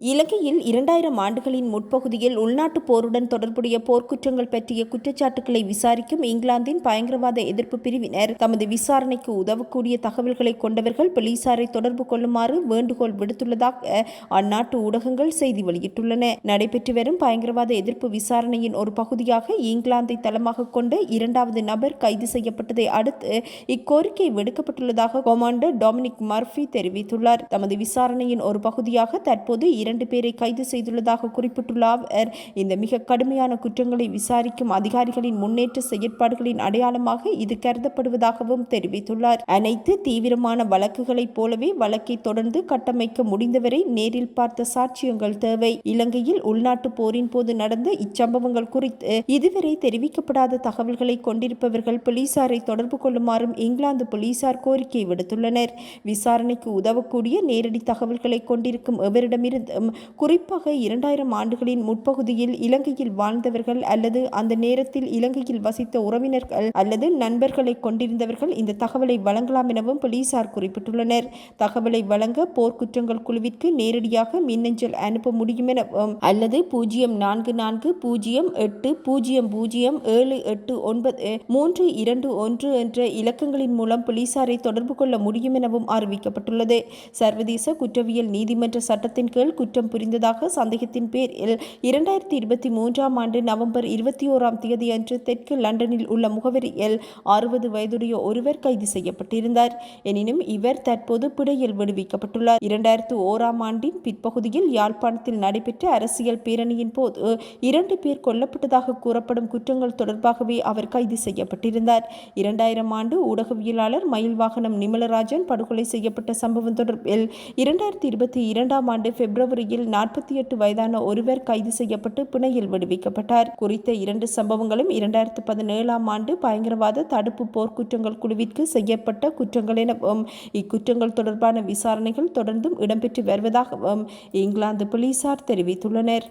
இலங்கையில் இரண்டாயிரம் ஆண்டுகளின் முற்பகுதியில் உள்நாட்டுப் போருடன் தொடர்புடைய போர்க்குற்றங்கள் பற்றிய குற்றச்சாட்டுக்களை விசாரிக்கும் இங்கிலாந்தின் பயங்கரவாத எதிர்ப்பு பிரிவினர் தமது விசாரணைக்கு உதவக்கூடிய தகவல்களை கொண்டவர்கள் போலீசாரை தொடர்பு கொள்ளுமாறு வேண்டுகோள் விடுத்துள்ளதாக அந்நாட்டு ஊடகங்கள் செய்தி வெளியிட்டுள்ளன. நடைபெற்று வரும் பயங்கரவாத எதிர்ப்பு விசாரணையின் ஒரு பகுதியாக இங்கிலாந்தை தளமாக கொண்டு இரண்டாவது நபர் கைது செய்யப்பட்டதை அடுத்து இக்கோரிக்கை விடுக்கப்பட்டுள்ளதாக கொமாண்டர் டொமினிக் மர்ஃபி தெரிவித்துள்ளார். தமது விசாரணையின் ஒரு பகுதியாக தற்போது இரண்டு பேரை கைது செய்துள்ளதாக குறிப்பிட்டுள்ள அவர் இந்த மிக கடுமையான குற்றங்களை விசாரிக்கும் அதிகாரிகளின் முன்னேற்ற செயற்பாடுகளின் அடையாளமாக இது கருதப்படுவதாகவும் தெரிவித்துள்ளார். அனைத்து தீவிரமான வழக்குகளைப் போலவே வழக்கை தொடர்ந்து கட்டமைக்க முடிந்தவரை நேரில் பார்த்த சாட்சியங்கள் தேவை. இலங்கையில் உள்நாட்டு போரின் போது நடந்த இச்சம்பவங்கள் குறித்து இதுவரை தெரிவிக்கப்படாத தகவல்களை கொண்டிருப்பவர்கள் போலீசாரை தொடர்பு கொள்ளுமாறும் இங்கிலாந்து போலீசார் கோரிக்கை விடுத்துள்ளனர். விசாரணைக்கு உதவக்கூடிய நேரடி தகவல்களை கொண்டிருக்கும் எவரிடமிருந்து குறிப்பாக இரண்டாயிரம் ஆண்டுகளின் முற்பகுதியில் இலங்கையில் வாழ்ந்தவர்கள் அல்லது அந்த நேரத்தில் இலங்கையில் வசித்த உறவினர்கள் அல்லது நண்பர்களை கொண்டிருந்தவர்கள் இந்த தகவலை வழங்கலாம் எனவும் போலீசார் குறிப்பிட்டுள்ளனர். தகவலை வழங்க போர்க்குற்றங்கள் குழுவிற்கு நேரடியாக மின்னஞ்சல் அனுப்ப முடியும் எனவும் அல்லது பூஜ்ஜியம் நான்கு நான்கு பூஜ்ஜியம் எட்டு பூஜ்ஜியம் பூஜ்ஜியம் ஏழு எட்டு ஒன்பது மூன்று இரண்டு ஒன்று என்ற இலக்கங்களின் மூலம் போலீசாரை தொடர்பு கொள்ள முடியும் எனவும் அறிவிக்கப்பட்டுள்ளது. சர்வதேச குற்றவியல் நீதிமன்ற சட்டத்தின் கீழ் குற்றம் புரிந்ததாக சந்தேகத்தின் பேரில் இரண்டாயிரத்தி இருபத்தி மூன்றாம் ஆண்டு நவம்பர் இருபத்தி ஓராம் தேதி அன்று தெற்கு லண்டனில் உள்ள முகவரியில் அறுபது வயதுடைய ஒருவர் கைது செய்யப்பட்டிருந்தார். எனினும் இவர் தற்போது பிணையில் விடுவிக்கப்பட்டுள்ளார். இரண்டாயிரத்து ஓராம் ஆண்டின் பிற்பகுதியில் யாழ்ப்பாணத்தில் நடைபெற்ற அரசியல் பேரணியின் போது இரண்டு பேர் கொல்லப்பட்டதாக கூறப்படும் குற்றங்கள் தொடர்பாகவே அவர் கைது செய்யப்பட்டிருந்தார். இரண்டாயிரம் ஆண்டு ஊடகவியலாளர் மயில் வாகனம் நிமலராஜன் படுகொலை செய்யப்பட்ட சம்பவம் தொடர்பில் இரண்டாயிரத்தி இருபத்தி இரண்டாம் ஆண்டு பிப்ரவரி துறையில் நாற்பத்தி எட்டு வயதான ஒருவர் கைது செய்யப்பட்டு பிணையில் விடுவிக்கப்பட்டார். குறித்த இரண்டு சம்பவங்களும் இரண்டாயிரத்து பதினேழாம் ஆண்டு பயங்கரவாத தடுப்பு போர்க்குற்றங்கள் குழுவிற்கு செய்யப்பட்ட குற்றங்கள் எனவும் இக்குற்றங்கள் தொடர்பான விசாரணைகள் தொடர்ந்தும் இடம்பெற்று வருவதாகவும் இங்கிலாந்து போலீசார் தெரிவித்துள்ளனர்.